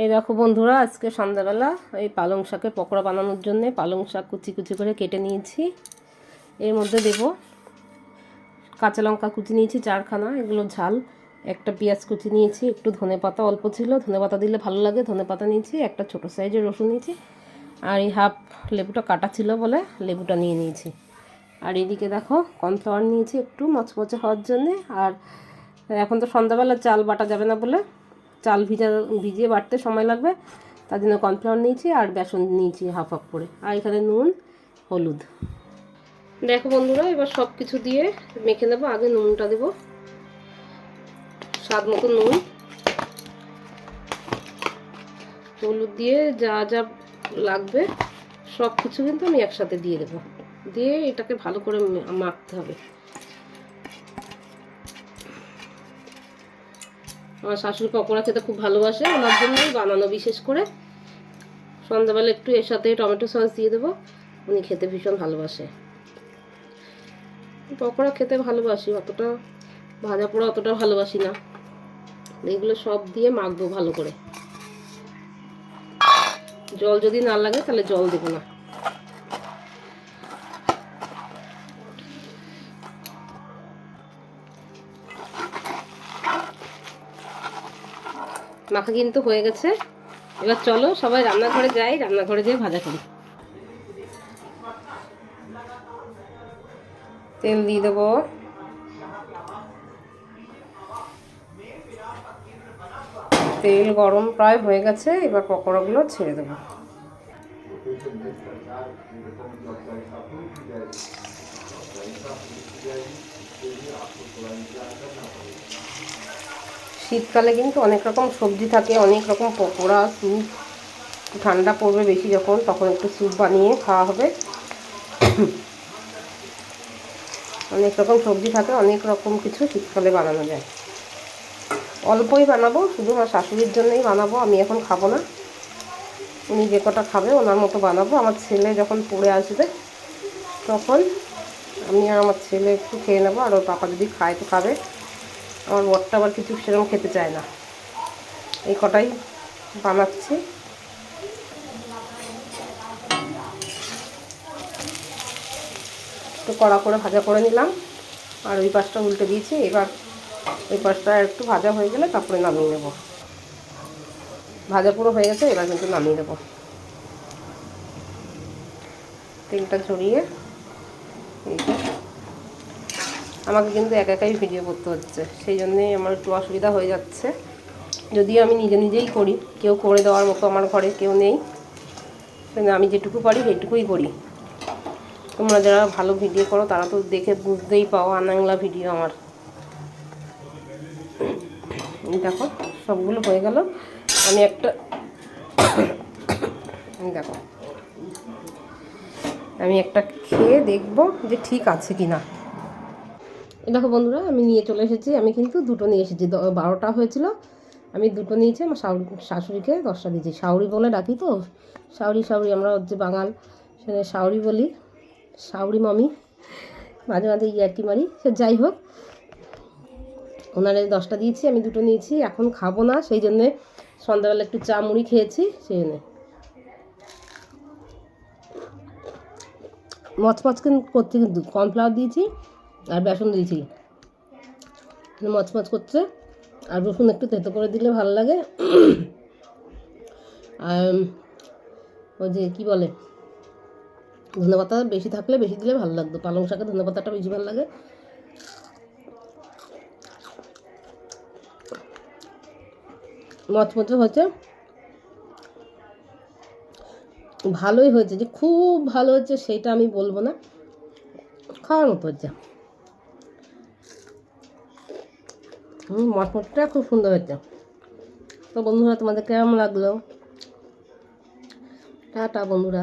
এই দেখো বন্ধুরা, আজকে সন্ধ্যাবেলা এই পালং শাকের পকোড়া বানানোর জন্য পালং শাক কুচি কুচি করে কেটে নিয়েছি। এর মধ্যে দেব কাঁচা লঙ্কা কুচি নিয়েছি চারখানা, এগুলো ঝাল। একটা পেঁয়াজ কুচি নিয়েছি, একটু ধনে পাতা অল্প ছিল। ধনে পাতা দিলে ভালো লাগে, ধনে পাতা নিয়েছি, একটা ছোটো সাইজের রসুন নিয়েছি। আর এই হাফ লেবুটা কাটা ছিল বলে লেবুটা নিয়ে নিয়েছি। আর এদিকে দেখো কর্নফ্লাওয়ার নিয়েছি একটু মচমচে হওয়ার জন্যে। আর এখন তো সন্ধ্যাবেলা চাল বাটা যাবে না বলে চাল ভিজা ভিজিয়ে বাটতে সময় লাগবে, তার জন্য কর্নফ্লাওয়ার নিয়েছি আর বেসন নিয়েছি হাফ হাফ করে। আর এখানে নুন, হলুদ। দেখো বন্ধুরা, এবার সব কিছু দিয়ে মেখে নেব, আগে নুনটা দেবো। স্বাদ মতো নুন। হলুদ দিয়ে যা যা লাগবে সব কিছু কিন্তু আমি একসাথে দিয়ে দেবো। দিয়ে এটাকে ভালো করে মাখতে হবে। আমার শাশুড়ি পকোড়া খেতে খুব ভালোবাসে, ওনার জন্যই বানানো বিশেষ করে। সন্ধ্যাবেলা একটু এর সাথে টমেটো সস দিয়ে দেবো, উনি খেতে ভীষণ ভালোবাসে। পকোড়া খেতে ভালোবাসি, অতটা ভাজা পোড়া অতটা ভালোবাসি না। এগুলো সব দিয়ে মাখবো ভালো করে। জল যদি না লাগে তাহলে জল দেবো না। মাখা কিন্তু হয়ে গেছে। এবার চলো সবাই রান্নাঘরে যাই, রান্নাঘরে যেয়ে ভাজা করি। তেল দিয়ে দেবো। তেল গরম প্রায় হয়ে গেছে, এবার পকোড়াগুলো ছেড়ে দেবো। শীতকালে কিন্তু অনেক রকম সবজি থাকে, অনেক রকম পকোড়া স্যুপ ঠান্ডা পড়বে বেশি যখন, তখন একটু স্যুপ বানিয়ে খাওয়া হবে। অনেক রকম সবজি থাকে, অনেক রকম কিছু শীতকালে বানানো যায়। অল্পই বানাবো, শুধু আমার শাশুড়ির জন্যই বানাবো, আমি এখন খাব না। উনি যে কটা খাবে, ওনার মতো বানাবো। আমার ছেলে যখন পড়ে আসবে, তখন আমি আর আমার ছেলে একটু খেয়ে নেব, আর ওর পাপা যদি খায় তো খাবে। আমার বরটা আবার কিছু সেরকম খেতে চায় না। এই কটাই বানাচ্ছি। একটু কড়া করে ভাজা করে নিলাম। আর ওই পাশটা উল্টে দিয়েছি। এবার ওই পাশটা একটু ভাজা হয়ে গেলে তারপরে নামিয়ে নেব। ভাজা পুরো হয়ে গেছে, এবার কিন্তু নামিয়ে দেবো তেলটা ঝরিয়ে এই যে আমাকে কিন্তু একা একাই ভিডিও করতে হচ্ছে। সেই জন্যেই আমার একটু অসুবিধা হয়ে যাচ্ছে। যদিও আমি নিজে নিজেই করি, কেউ করে দেওয়ার মতো আমার ঘরে কেউ নেই। কিন্তু আমি যেটুকু পারি সেইটুকুই করি। তোমরা যারা ভালো ভিডিও করো, তারা তো দেখে বুঝতেই পাও আনাংলা ভিডিও আমার। দেখো, সবগুলো হয়ে গেল। আমি একটা দেখো, আমি একটা খেয়ে দেখব যে ঠিক আছে কি না দেখো বন্ধুরা, আমি নিয়ে চলে এসেছি। আমি কিন্তু দুটো নিয়ে এসেছি। বারোটা হয়েছিল। আমি দুটো নিয়েছি, আমার শাশুড়িকে দশটা দিয়েছি। শাউরি বলে ডাকি তো। শাউরি শাউরি আমরা হচ্ছে বাঙাল। সেখানে শাউরি বলি শাউরি মামি। মাঝে মাঝে ইয়ার্কি মারি। সে যাই হোক, ওনারে দশটা দিয়েছি, আমি দুটো নিয়েছি। এখন খাব না, সেই জন্যে সন্ধ্যাবেলা একটু চা মুড়ি খেয়েছি, সেই জন্যে। মচমচ করতে কিন্তু কর্নফ্লাওয়ার দিয়েছি। আর বেসন দিয়েছি। মচমচ করছে আর রসুন একটু তেতো করে দিলে ভালো লাগে। আর ওই যে কী বলে, ধনে পাতা বেশি থাকলে বেশি দিলে ভালো লাগতো। পালং শাকে ধনে পাতাটা বেশি ভালো লাগে। মচমচে হয়েছে। ভালোই হয়েছে, যে খুব ভালো হয়েছে সেটা আমি বলব না। খাওয়ার মতো হচ্ছে মটমটটা খুব সুন্দর হয়েছে। তো বন্ধুরা তোমাদের কেমন লাগল? টাটা বন্ধুরা।